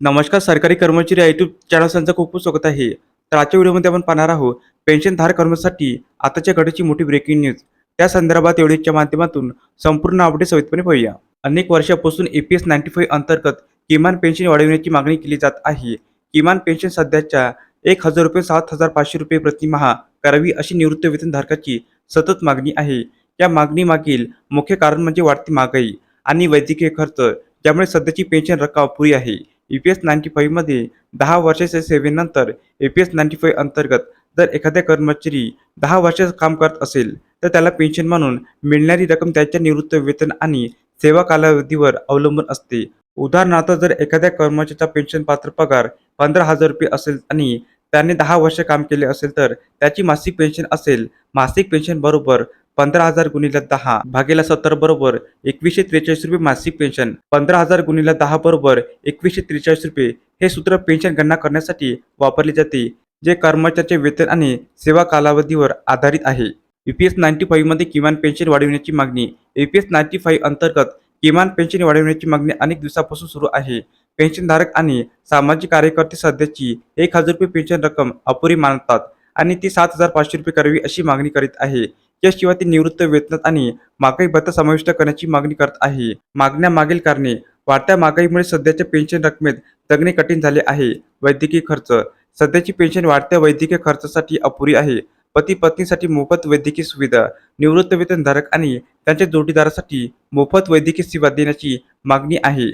नमस्कार सरकारी कर्मचारी यूट्यूब चॅनल खूप खूप स्वागत आहे. तर आजच्या व्हिडिओमध्ये आपण पाहणार आहोत पेन्शनधारक कर्मचाऱ्यांसाठी आताच्या घडीची मोठी ब्रेकिंग न्यूज त्या संदर्भात एवढीच्या माध्यमातून संपूर्ण अपडेट सवितपणे पाहूया. अनेक वर्षापासून A P S ninety five अंतर्गत किमान पेन्शन वाढविण्याची मागणी केली जात आहे. किमान पेन्शन सध्याच्या एक हजार रुपये सात हजार पाचशे रुपये प्रतिमहा करावी अशी निवृत्त वेतनधारकाची सतत मागणी आहे. या मागणीमागील मुख्य कारण म्हणजे वाढती महागाई आणि वैद्यकीय खर्च ज्यामुळे सध्याची पेन्शन रक्कम अपुरी आहे. ई पी एस नाईन्टी फाईव्हमध्ये दहा वर्षाच्या सेवेनंतर A P S ninety five अंतर्गत जर एखाद्या कर्मचारी दहा वर्षाचं काम करत असेल तर त्याला पेन्शन म्हणून मिळणारी रक्कम त्याच्या निवृत्त वेतन आणि सेवा कालावधीवर अवलंबून असते. उदाहरणार्थ जर एखाद्या कर्मचाऱ्याचा पेन्शन पात्र पगार पंधरा हजार रुपये असेल आणि त्याने दहा वर्ष काम केले असेल तर त्याची मासिक पेन्शन असेल मासिक पेन्शन बरोबर पंधरा हजार गुणिले दहा भागेला सत्तर बरोबर एकवीसशे त्रेचाळीस रुपये मासिक पेन्शन. पंधरा हजार गुणिले दहा बरोबर एकवीसशे त्रेचाळीस रुपये हे सूत्र पेन्शन गणना करण्यासाठी वापरले जाते जे कर्मचाऱ्याचे वेतन आणि सेवा कालावधीवर आधारित आहे. युपीएस नाईन्टी फाईव्हमध्ये किमान पेन्शन वाढविण्याची मागणी युपीएस नाईन्टी फाईव्ह अंतर्गत किमान पेन्शन वाढविण्याची मागणी अनेक दिवसापासून सुरू आहे. पेन्शनधारक आणि सामाजिक कार्यकर्ते सध्याची एक हजार रुपये पेन्शन रक्कम अपुरी मानतात आणि ती सात हजार पाचशे रुपये करावी अशी मागणी करीत आहे. याशिवाय ती निवृत्त वेतनात आणि महागाई भत्ता समाविष्ट करण्याची मागणी करत आहे. मागण्या मागील कारणे वाढत्या महागाईमुळे सध्याच्या पेन्शन रकमेत जगणे कठीण झाले आहे. वैद्यकीय खर्च सध्याची पेन्शन वाढत्या वैद्यकीय खर्चासाठी अपुरी आहे. पती पत्नीसाठी मोफत वैद्यकीय सुविधा निवृत्त वेतनधारक आणि त्यांच्या जोडीदारासाठी मोफत वैद्यकीय सेवा देण्याची मागणी आहे.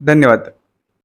धन्यवाद.